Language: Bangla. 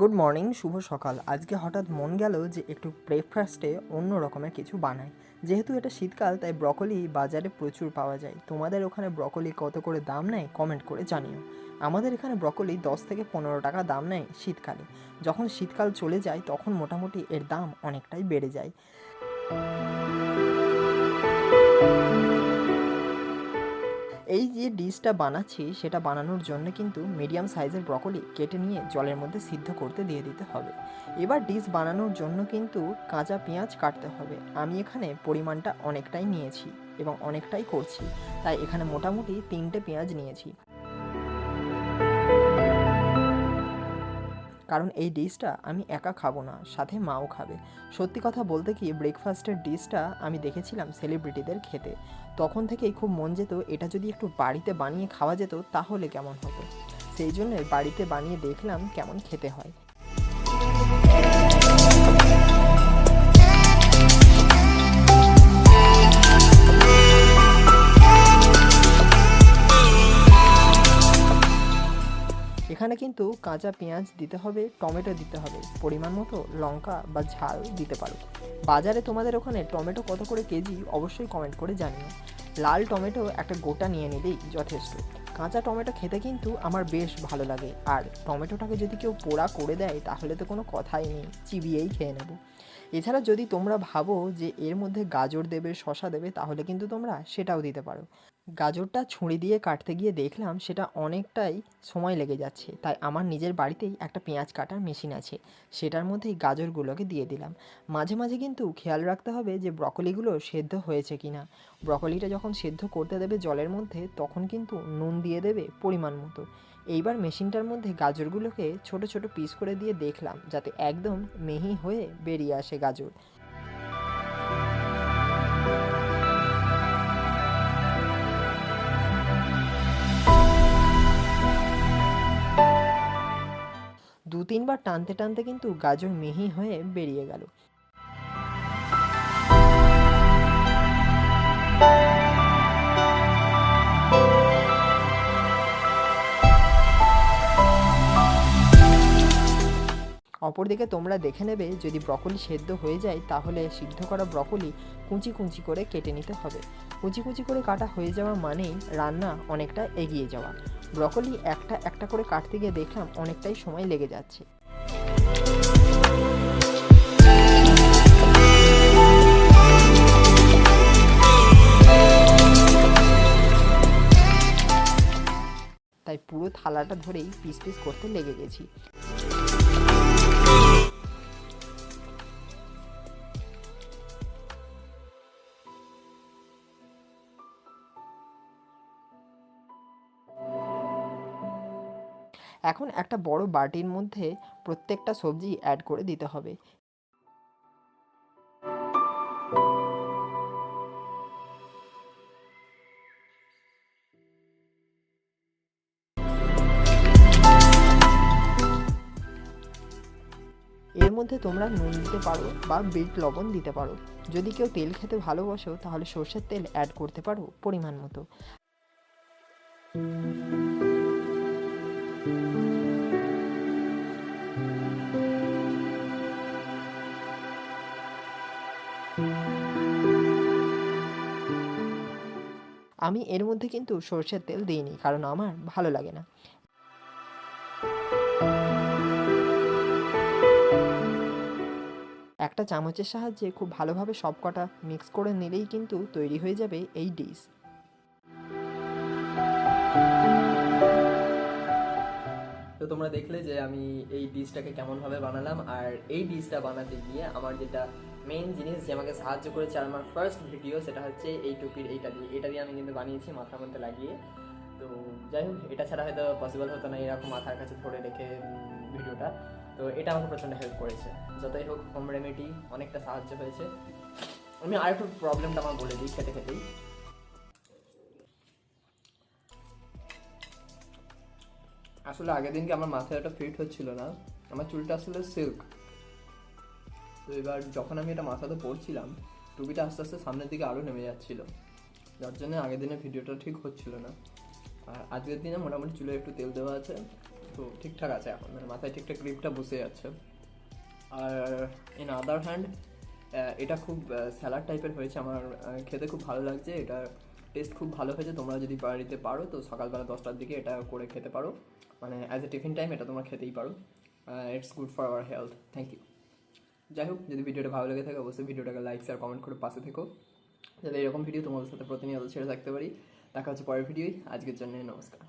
গুড মর্নিং শুভ সকাল। আজকে হঠাৎ মন গেল যে একটু ব্রেকফাস্টে অন্য রকমের কিছু বানাই। যেহেতু এটা শীতকাল, তাই ব্রকলি বাজারে প্রচুর পাওয়া যায়। তোমাদের ওখানে ব্রকলি কত করে দাম নেয়? কমেন্ট করে জানিও। আমাদের এখানে ব্রকলি দশ থেকে পনেরো টাকা দাম নেয় শীতকালে। যখন শীতকাল চলে যায়, তখন মোটামুটি এর দাম অনেকটাই বেড়ে যায়। যে ডিশটা বানাচ্ছি সেটা বানানোর জন্য কিন্তু মিডিয়াম সাইজের ব্রকলি কেটে নিয়ে জলের মধ্যে সিদ্ধ করতে দিয়ে দিতে হবে। এবার ডিশ বানানোর জন্য কিন্তু কাঁচা পেঁয়াজ কাটতে হবে। আমি এখানে পরিমাণটা অনেকটাই নিয়েছি এবং অনেকটাই করছি। তাই এখানে মোটামুটি তিনটে পেঁয়াজ নিয়েছি। কারণ এই ডিশটা আমি একা খাব না, সাথে মাও খাবে। সত্যি কথা বলতে কি ব্রেকফাস্টের ডিশটা আমি দেখেছিলাম সেলিব্রিটিদের খেতে। তখন থেকেই খুব মন যেত, এটা যদি একটু বাড়িতে বানিয়ে খাওয়া যেত, তাহলে কেমন হতো? সেই জন্য বাড়িতে বানিয়ে দেখলাম কেমন খেতে হয়। এখানে কিন্তু কাঁচা পেঁয়াজ দিতে হবে, টমেটো দিতে হবে। পরিমাণ মতো লঙ্কা বা ঝাল দিতে পারো। বাজারে তোমাদের ওখানে টমেটো কত করে কেজি অবশ্যই কমেন্ট করে জানিও। লাল টমেটো একটা গোটা নিয়ে নিলেই যথেষ্ট। কাঁচা টমেটো খেতে কিন্তু আমার বেশ ভালো লাগে। আর টমেটোটাকে যদি কেউ পোড়া করে দেয়, তাহলে তো কোনো কথাই নেই। চিবিয়েই খেয়ে নেব। এছাড়া যদি তোমরা ভাবো যে এর মধ্যে গাজর দেবে শশা দেবে, তাহলে কিন্তু তোমরা সেটাও দিতে পারো। গাজরটা ছুরি দিয়ে কাটতে গিয়ে দেখলাম সেটা অনেকটাই সময় লেগে যাচ্ছে। তাই আমার নিজের বাড়িতেই একটা পেঁয়াজ কাটার মেশিন আছে। সেটার মধ্যেই গাজরগুলোকে দিয়ে দিলাম। মাঝে মাঝে কিন্তু খেয়াল রাখতে হবে যে ব্রকলিগুলো সেদ্ধ হয়েছে কি না ব্রকলিটা যখন সেদ্ধ করতে দেবে জলের মধ্যে, তখন কিন্তু নুন দিয়ে দেবে পরিমাণ মতো। এইবার মেশিনটার মধ্যে গাজরগুলোকে ছোট ছোট পিস করে দিয়ে দেখলাম, যাতে একদম মিহি হয়ে বেরিয়ে আসে গাজর। দু তিনবার টানতে টানতে কিন্তু গাজর মিহি হয়ে বেরিয়ে গেল। অপরদিকে তোমরা দেখে নেবে, যদি ব্রকলি সেদ্ধ হয়ে যায়, তাহলে সিদ্ধ করা ব্রকলি কুচি কুচি করে কেটে নিতে হবে। কুচি কুচি করে কাটা হয়ে যাওয়া মানেই রান্না অনেকটা এগিয়ে যাওয়া। ব্রকলি একটা একটা করে কাটতে গিয়ে দেখলাম অনেকটাই সময় লেগে যাচ্ছে। তাই পুরো থালাটা ধরেই পিস পিস করতে লেগে গেছি। এখন একটা বড় বাটির মধ্যে প্রত্যেকটা সবজি অ্যাড করে দিতে হবে। এর মধ্যে তোমরা নুন দিতে পারো বা বিট লবণ দিতে পারো। যদি কেউ তেল খেতে ভালোবাসো তাহলে সর্ষের তেল অ্যাড করতে পারো পরিমাণ মতো। আমি এর মধ্যে কিন্তু সর্ষের তেল দিইনি, কারণ আমার ভালো লাগে না। একটা চামচের সাহায্যে খুব ভালোভাবে সব কটা মিক্স করে নিলেই কিন্তু তৈরি হয়ে যাবে এই ডিশ তোমরা দেখলে যে আমি এই ডিশটাকে কেমনভাবে বানালাম, আর এই ডিশটা বানাতে গিয়ে আমার যেটা মেইন জিনিস যে আমাকে সাহায্য করেছে আর আমার ফার্স্ট ভিডিও সেটা হচ্ছে এই টুপির এইটা দিয়ে। এটা দিয়ে আমি কিন্তু বানিয়েছি মাথার মধ্যে লাগিয়ে। তো যাই হোক, এটা ছাড়া হয়তো পসিবল হতো না এরকম মাথার কাছে ধরে রেখে ভিডিওটা। তো এটা আমাকে প্রচণ্ড হেল্প করেছে। যতই হোক হোম রেমেডি অনেকটা সাহায্য হয়েছে। আমি আরেকটু প্রবলেমটা আমার বলে দিই খেতে খেতেই। আসলে আগের দিনকে আমার মাথায় একটা ফিট হচ্ছিল না। আমার চুলটা আসলে সিল্ক তো এবার যখন আমি এটা মাথাতে পরছিলাম, টুপিটা আস্তে আস্তে সামনের দিকে আরও নেমে যাচ্ছিল। যার জন্য আগের দিনের ভিডিওটা ঠিক হচ্ছিল না। আর আজকের দিনে মোটামুটি চুলে একটু তেল দেওয়া আছে, তো ঠিকঠাক আছে এখন। মানে মাথায় ঠিকঠাক গ্রিপটা বসে যাচ্ছে। আর ইন আদার হ্যান্ড এটা খুব স্যালাড টাইপের হয়েছে। আমার খেতে খুব ভালো লাগছে। এটা টেস্ট খুব ভালো হয়েছে, তোমরা যদি বাড়িতে পারো, তো সকালবেলা দশটার দিকে এটা করে খেতে পারো। মানে অ্যাজ এ টিফিন টাইম এটা তোমরা খেতেই পারো। It's good for our health thank you যাই হোক, যদি ভিডিওটা ভালো লেগে থাকে, অবশ্যই ভিডিওটাকে লাইক শেয়ার কমেন্ট করে পাশে থেকো। যাতে এরকম ভিডিও তোমাদের সাথে প্রতিনিয়ত ছেড়ে থাকতে পারি। দেখা হচ্ছে পরের ভিডিওই আজকের জন্য নমস্কার।